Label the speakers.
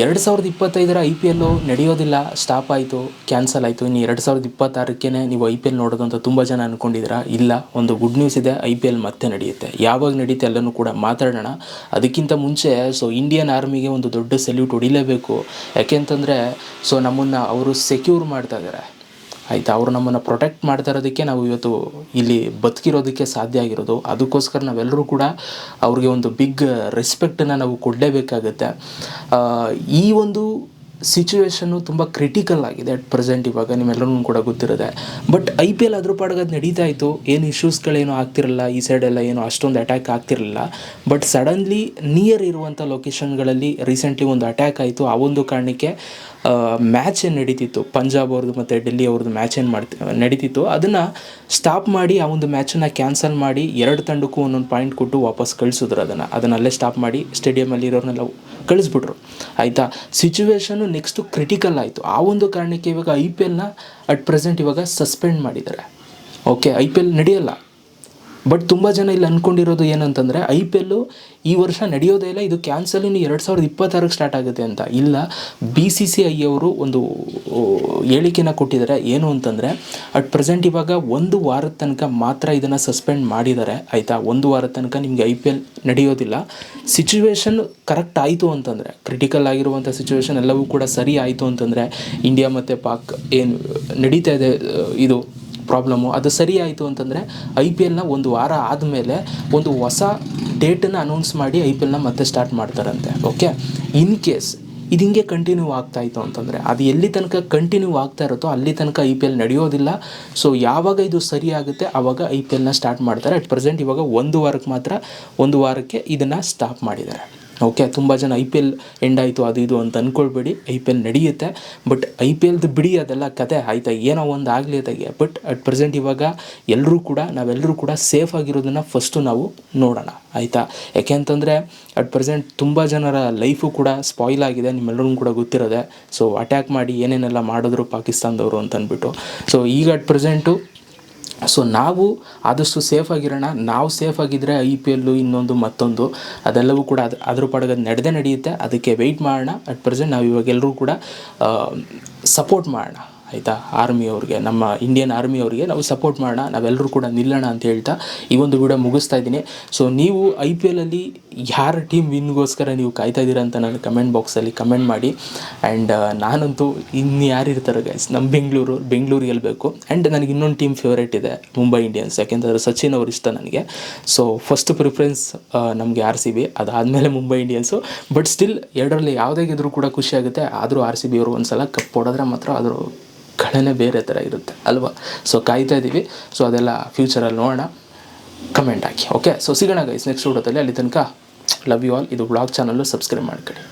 Speaker 1: ಎರಡು ಸಾವಿರದ ಇಪ್ಪತ್ತೈದರ ಐ ಪಿ ಎಲ್ಲು ನಡೆಯೋದಿಲ್ಲ ಸ್ಟಾಪ್ ಆಯಿತು ಕ್ಯಾನ್ಸಲ್ ಆಯಿತು. ಇನ್ನು ಎರಡು ಸಾವಿರದ ಇಪ್ಪತ್ತಾರಕ್ಕೇ ನೀವು ಐ ಪಿ ಎಲ್ ನೋಡೋದು ಅಂತ ತುಂಬ ಜನ ಅಂದ್ಕೊಂಡಿದ್ದೀರಾ ಇಲ್ಲ, ಒಂದು ಗುಡ್ ನ್ಯೂಸ್ ಇದೆ, ಐ ಪಿ ಎಲ್ ಮತ್ತೆ ನಡೆಯುತ್ತೆ. ಯಾವಾಗ ನಡೆಯುತ್ತೆ ಎಲ್ಲನೂ ಕೂಡ ಮಾತಾಡೋಣ. ಅದಕ್ಕಿಂತ ಮುಂಚೆ ಸೊ ಇಂಡಿಯನ್ ಆರ್ಮಿಗೆ ಒಂದು ದೊಡ್ಡ ಸೆಲ್ಯೂಟ್ ಹೊಡಿಲೇಬೇಕು. ಯಾಕೆಂತಂದರೆ ಸೊ ನಮ್ಮನ್ನು ಅವರು ಸೆಕ್ಯೂರ್ ಮಾಡ್ತಾ ಇದ್ದಾರೆ. ಆಯಿತಾ, ಅವರು ನಮ್ಮನ್ನು ಪ್ರೊಟೆಕ್ಟ್ ಮಾಡ್ತಾ ಇರೋದಕ್ಕೆ ನಾವು ಇವತ್ತು ಇಲ್ಲಿ ಬದುಕಿರೋದಕ್ಕೆ ಸಾಧ್ಯ ಆಗಿರೋದು. ಅದಕ್ಕೋಸ್ಕರ ನಾವೆಲ್ಲರೂ ಕೂಡ ಅವ್ರಿಗೆ ಒಂದು ಬಿಗ್ ರೆಸ್ಪೆಕ್ಟನ್ನು ನಾವು ಕೊಡಲೇಬೇಕಾಗತ್ತೆ. ಈ ಒಂದು ಸಿಚುವೇಶನ್ನು ತುಂಬ ಕ್ರಿಟಿಕಲ್ ಆಗಿದೆ ಅಟ್ ಪ್ರೆಸೆಂಟ್ ಇವಾಗ ನಿಮ್ಮೆಲ್ಲರೂ ಕೂಡ ಗೊತ್ತಿರೋದೆ ಬಟ್ ಐ ಪಿ ಎಲ್ ಅದ್ರ ಪಾಡಗೆ ಅದು ನಡೀತಾ ಇತ್ತು. ಏನು ಇಶ್ಯೂಸ್ಗಳೇನು ಆಗ್ತಿರಲ್ಲ ಈ ಸೈಡೆಲ್ಲ ಏನು ಅಷ್ಟೊಂದು ಅಟ್ಯಾಕ್ ಆಗ್ತಿರಲಿಲ್ಲ. ಬಟ್ ಸಡನ್ಲಿ ನಿಯರ್ ಇರುವಂಥ ಲೊಕೇಶನ್ಗಳಲ್ಲಿ ರೀಸೆಂಟ್ಲಿ ಒಂದು ಅಟ್ಯಾಕ್ ಆಯಿತು. ಆ ಒಂದು ಕಾರಣಕ್ಕೆ ಮ್ಯಾಚ್ ಏನು ನಡೀತಿತ್ತು? ಪಂಜಾಬ್ ಅವ್ರದ್ದು ಮತ್ತು ಡೆಲ್ಲಿ ಅವ್ರದ್ದು ಮ್ಯಾಚ್ ಏನು ಮಾಡ್ತಿ, ನಡೀತಿತ್ತು? ಅದನ್ನು ಸ್ಟಾಪ್ ಮಾಡಿ ಆ ಒಂದು ಮ್ಯಾಚನ್ನು ಕ್ಯಾನ್ಸಲ್ ಮಾಡಿ ಎರಡು ತಂಡಕ್ಕೂ ಒಂದೊಂದು ಪಾಯಿಂಟ್ ಕೊಟ್ಟು ವಾಪಸ್ ಕಳಿಸಿದ್ರು ಅದನ್ನು. ಅದನ್ನು ಅಲ್ಲೇ ಸ್ಟಾಪ್ ಮಾಡಿ ಸ್ಟೇಡಿಯಮಲ್ಲಿ ಇರೋರನ್ನೆಲ್ಲ ಕಳಿಸ್ಬಿಟ್ರು. ಆಯಿತಾ? ಸಿಚುವೇಶನ್ನು ನೆಕ್ಸ್ಟು ಕ್ರಿಟಿಕಲ್ ಆಯಿತು. ಆ ಒಂದು ಕಾರಣಕ್ಕೆ ಇವಾಗ ಐ ಪಿ ಎಲ್ನ ಅಟ್ ಪ್ರೆಸೆಂಟ್ ಇವಾಗ ಸಸ್ಪೆಂಡ್ ಮಾಡಿದ್ದಾರೆ. ಓಕೆ ಐ ಪಿ ಎಲ್ ನಡೆಯಲ್ಲ. ಬಟ್ ತುಂಬ ಜನ ಇಲ್ಲಿ ಅಂದ್ಕೊಂಡಿರೋದು ಏನಂತಂದರೆ ಐ ಪಿ ಎಲ್ಲು ಈ ವರ್ಷ ನಡೆಯೋದೇ ಇಲ್ಲ. ಇದು ಕ್ಯಾನ್ಸಲ್ ಇನ್ನು ಎರಡು ಸಾವಿರದ ಇಪ್ಪತ್ತಾರಕ್ಕೆ ಸ್ಟಾರ್ಟ್ ಆಗುತ್ತೆ ಅಂತ. ಇಲ್ಲ ಬಿ ಸಿ ಸಿ ಐ ಅವರು ಒಂದು ಹೇಳಿಕೆನ ಕೊಟ್ಟಿದ್ದಾರೆ. ಏನು ಅಂತಂದರೆ ಅಟ್ ಪ್ರೆಸೆಂಟ್ ಇವಾಗ ಒಂದು ವಾರದ ತನಕ ಮಾತ್ರ ಇದನ್ನು ಸಸ್ಪೆಂಡ್ ಮಾಡಿದ್ದಾರೆ. ಆಯಿತಾ? ಒಂದು ವಾರದ ತನಕ ನಿಮಗೆ ಐ ಪಿ ಎಲ್ ನಡೆಯೋದಿಲ್ಲ. ಸಿಚುವೇಶನ್ ಕರೆಕ್ಟ್ ಆಯಿತು ಅಂತಂದರೆ ಕ್ರಿಟಿಕಲ್ ಆಗಿರುವಂಥ ಸಿಚುವೇಶನ್ ಎಲ್ಲವೂ ಕೂಡ ಸರಿ ಆಯಿತು ಅಂತಂದರೆ ಇಂಡಿಯಾ ಮತ್ತು ಪಾಕ್ ಏನು, ನಡೀತಾ ಇದೆ, ಇದು ಪ್ರಾಬ್ಲಮ್ಮು ಅದು ಸರಿ ಆಯಿತು ಅಂತಂದರೆ ಐ ಪಿ ಎಲ್ನ ಒಂದು ವಾರ ಆದಮೇಲೆ ಒಂದು ಹೊಸ ಡೇಟನ್ನು ಅನೌನ್ಸ್ ಮಾಡಿ ಐ ಪಿ ಎಲ್ನ ಮತ್ತೆ ಸ್ಟಾರ್ಟ್ ಮಾಡ್ತಾರಂತೆ. ಓಕೆ ಇನ್ ಕೇಸ್ ಇದು ಹಿಂಗೆ ಕಂಟಿನ್ಯೂ ಆಗ್ತಾ ಇತ್ತು ಅಂತಂದರೆ, ಅದು ಎಲ್ಲಿ ತನಕ ಕಂಟಿನ್ಯೂ ಆಗ್ತಾ ಇರುತ್ತೋ ಅಲ್ಲಿ ತನಕ ಐ ಪಿ ಎಲ್ ನಡೆಯೋದಿಲ್ಲ. ಸೊ ಯಾವಾಗ ಇದು ಸರಿ ಆಗುತ್ತೆ ಆವಾಗ ಐ ಪಿ ಎಲ್ನ ಸ್ಟಾರ್ಟ್ ಮಾಡ್ತಾರೆ. ಅಟ್ ಪ್ರೆಸೆಂಟ್ ಇವಾಗ ಒಂದು ವಾರಕ್ಕೆ ಮಾತ್ರ, ಒಂದು ವಾರಕ್ಕೆ ಇದನ್ನು ಸ್ಟಾಪ್ ಮಾಡಿದ್ದಾರೆ. ಓಕೆ ತುಂಬ ಜನ ಐ ಪಿ ಎಲ್ ಎಂಡ್ ಆಯಿತು, ಅದು ಇದು ಅಂತ ಅಂದ್ಕೊಳ್ಬೇಡಿ ಐ ಪಿ ಎಲ್ ನಡೆಯುತ್ತೆ ಬಟ್ ಐ ಪಿ ಎಲ್ದು ಬಿಡಿ, ಅದೆಲ್ಲ ಕತೆ ಆಯ್ತಾ? ಏನೋ ಒಂದು ಆಗಲಿ ಅದಾಗೆ ಬಟ್ ಅಟ್ ಪ್ರೆಸೆಂಟ್ ಇವಾಗ ಎಲ್ಲರೂ ಕೂಡ ನಾವೆಲ್ಲರೂ ಕೂಡ ಸೇಫ್ ಆಗಿರೋದನ್ನು ಫಸ್ಟು ನಾವು ನೋಡೋಣ. ಆಯಿತಾ? ಯಾಕೆಂತಂದರೆ ಅಟ್ ಪ್ರೆಸೆಂಟ್ ತುಂಬ ಜನರ ಲೈಫು ಕೂಡ ಸ್ಪಾಯ್ಲ್ ಆಗಿದೆ. ನಿಮ್ಮೆಲ್ಲರಿಗೂ ಕೂಡ ಗೊತ್ತಿರೋದೆ. ಸೊ ಅಟ್ಯಾಕ್ ಮಾಡಿ ಏನೇನೆಲ್ಲ ಮಾಡಿದ್ರು ಪಾಕಿಸ್ತಾನದವರು ಅಂತ ಅಂದ್ಬಿಟ್ಟು ಸೊ ಈಗ ಅಟ್ ಪ್ರೆಸೆಂಟು ಸೊ ನಾವು ಆದಷ್ಟು ಸೇಫ್ ಆಗಿರೋಣ. ನಾವು ಸೇಫ್ ಆಗಿದ್ದರೆ ಐ ಪಿ ಎಲ್ಲು ಇನ್ನೊಂದು, ಮತ್ತೊಂದು, ಅದೆಲ್ಲವೂ ಕೂಡ ಅದು, ಅದ್ರ ಪಾಡಿಗೆ ನಡೆದೇ ನಡೆಯುತ್ತೆ. ಅದಕ್ಕೆ ವೆಯ್ಟ್ ಮಾಡೋಣ. ಅಟ್ ಪ್ರೆಸೆಂಟ್ ನಾವು ಇವಾಗೆಲ್ಲರೂ ಕೂಡ ಸಪೋರ್ಟ್ ಮಾಡೋಣ. ಆಯಿತಾ? ಆರ್ಮಿಯವ್ರಿಗೆ ನಮ್ಮ ಇಂಡಿಯನ್ ಆರ್ಮಿಯವ್ರಿಗೆ ನಾವು ಸಪೋರ್ಟ್ ಮಾಡೋಣ ನಾವೆಲ್ಲರೂ ಕೂಡ ನಿಲ್ಲೋಣ ಅಂತ ಹೇಳ್ತಾ ಈ ಒಂದು ವಿಡಿಯೋ ಮುಗಿಸ್ತಾ ಇದ್ದೀನಿ. ಸೊ ನೀವು ಐ ಪಿ ಎಲಲ್ಲಿ ಯಾರ ಟೀಮ್ ವಿನ್ಗೋಸ್ಕರ ನೀವು ಕಾಯ್ತಾ ಇದ್ದೀರಾ ಅಂತ ನಾನು ಕಮೆಂಟ್ ಬಾಕ್ಸಲ್ಲಿ ಕಮೆಂಟ್ ಮಾಡಿ. ಆ್ಯಂಡ್ ನಾನಂತೂ ಇನ್ನು ಯಾರು ಇರ್ತಾರೆ ಗೈಸ್ ನಮ್ಮ ಬೆಂಗಳೂರು ಬೆಂಗಳೂರು ಗೆಲ್ಲಬೇಕು ಆ್ಯಂಡ್ ನನಗೆ ಇನ್ನೊಂದು ಟೀಮ್ ಫೇವ್ರೇಟ್ ಇದೆ ಮುಂಬೈ ಇಂಡಿಯನ್ಸ್ ಯಾಕೆಂತಂದರೆ ಸಚಿನ್ ಅವರು ಇಷ್ಟ ನನಗೆ. ಸೊ ಫಸ್ಟ್ ಪ್ರಿಫರೆನ್ಸ್ ನಮಗೆ ಆರ್ ಸಿ ಬಿ ಅದಾದಮೇಲೆ ಮುಂಬೈ ಇಂಡಿಯನ್ಸು ಬಟ್ ಸ್ಟಿಲ್ ಎರಡರಲ್ಲಿ ಯಾವುದೇ ಗೆದ್ರೂ ಕೂಡ ಖುಷಿ ಆಗುತ್ತೆ. ಆದರೂ ಆರ್ ಸಿ ಬಿ ಅವರು ಒಂದು ಸಲ ಕಪ್ ಹೊಡೆದ್ರೆ ಮಾತ್ರ ಅದ್ರ ಕಳೆನೇ ಬೇರೆ ಥರ ಇರುತ್ತೆ, ಅಲ್ವಾ? ಸೊ ಕಾಯ್ತಾ ಇದ್ದೀವಿ ಸೊ ಅದೆಲ್ಲ ಫ್ಯೂಚರಲ್ಲಿ ನೋಡೋಣ. ಕಮೆಂಟ್ ಹಾಕಿ ಓಕೆ ಸೊ ಸಿಗೋಣ ಗೈಸ್ ನೆಕ್ಸ್ಟ್ ವಿಡಿಯೋದಲ್ಲಿ. ಅಲ್ಲಿ ತನಕ ಲವ್ ಯು ಆಲ್ ಇದು ಬ್ಲಾಗ್ ಚಾನಲ್ಲು ಸಬ್ಸ್ಕ್ರೈಬ್ ಮಾಡ್ಕೊಳ್ಳಿ.